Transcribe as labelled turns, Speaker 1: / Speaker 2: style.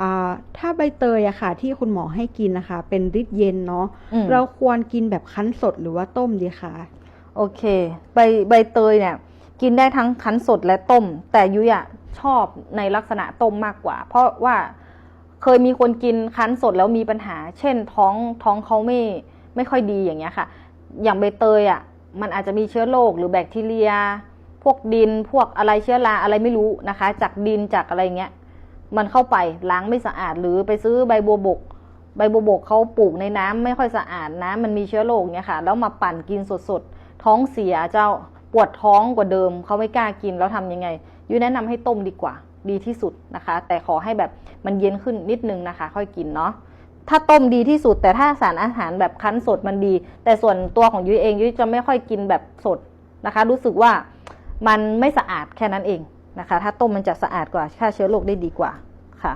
Speaker 1: อ่าถ้าใบเตยอะค่ะ ที่คุณหมอให้กินนะคะ เป็นฤทธิ์เย็นเนาะ
Speaker 2: อืม
Speaker 1: เราควรกินแบบคั้นสดหรือว่าต้มดีคะ
Speaker 2: โอเค ใบใบเตยเนี่ย กินได้ทั้งคั้นสดและต้ม แต่ยุ้ยอะชอบในลักษณะต้มมากกว่า เพราะว่าเคยมีคนกินคั้นสดแล้วมีปัญหา เช่นท้องท้องเขาไม่ไม่ค่อยดีอย่างเงี้ยค่ะ อย่างใบเตยอะมันอาจจะมีเชื้อโรคหรือแบคทีเรีย พวกดินพวกอะไรเชื้อราอะไรไม่รู้นะคะ จากดินจากอะไรเงี้ย มันเข้าไปล้างไม่สะอาดหรือไปซื้อใบบัวบก ใบบัวบกเขาปลูกในน้ำไม่ค่อยสะอาดน้ำมันมีเชื้อโรคเนี่ยค่ะ แล้วมาปั่นกินสดๆ ท้องเสียเจ้าปวดท้องกว่าเดิมเขาไม่กล้ากินแล้วทำยังไงยุ้ยแนะนำให้ต้มดีกว่า ดีที่สุดนะคะ แต่ขอให้แบบมันเย็นขึ้นนิดนึงนะคะ ค่อยกินเนาะถ้าต้มดีที่สุด แต่ถ้าสารอาหารแบบคั้นสดมันดี แต่ส่วนตัวของยุ้ยเองยุ้ยจะไม่ค่อยกินแบบสดนะคะ รู้สึกว่ามันไม่สะอาดแค่นั้นเอง นะคะ ถ้าต้มมันจะสะอาดกว่าฆ่าเชื้อโรคได้ดีกว่าค่ะ